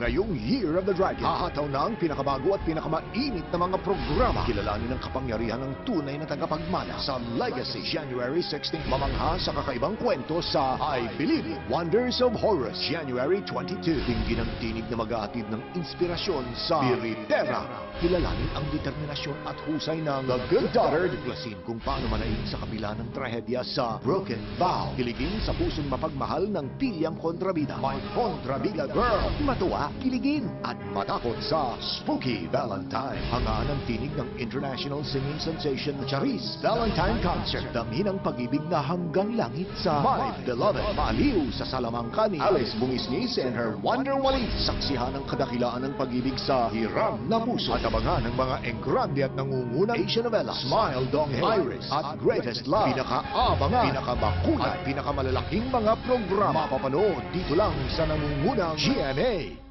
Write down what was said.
Ngayong Year of the Dragon, hahataw na ang pinakabago at pinakamainit na mga programa. Kilalanin ang kapangyarihan ng tunay na tagapagmana sa Legacy. January 16, mamangha sa kakaibang kwento sa I Believe Wonders of Horus. January 22, tingin ang tinig na mag-aatid ng inspirasyon sa Biritera. Kilalanin ang determinasyon at husay ng The Good Daughter. Tuklasin kung paano manaig sa kabila ng trahedya sa Broken Vow. Kiligin sa pusong mapagmahal ng pilyang kontrabida. My Kontrabida Girl. Matuwa, kiligin, at matakot sa Spooky Valentine. Hangaan ang tinig ng international singing sensation Charis Valentine Concert. Damhin ang pag-ibig na hanggang langit sa My Beloved. Maliw sa salamangka ni Alice Bumisnis and her Wonder Wali. Saksihan ang kadakilaan ng pag-ibig sa Hiram na Puso. At abangan ang mga enggrande at nangungunang Asian novela. Smile Dong Iris at Greatest Love. Pinakaabangan, pinakabakulan, at pinakamalalaking mga programa. Mapapanood dito lang sa nangungunang GMA.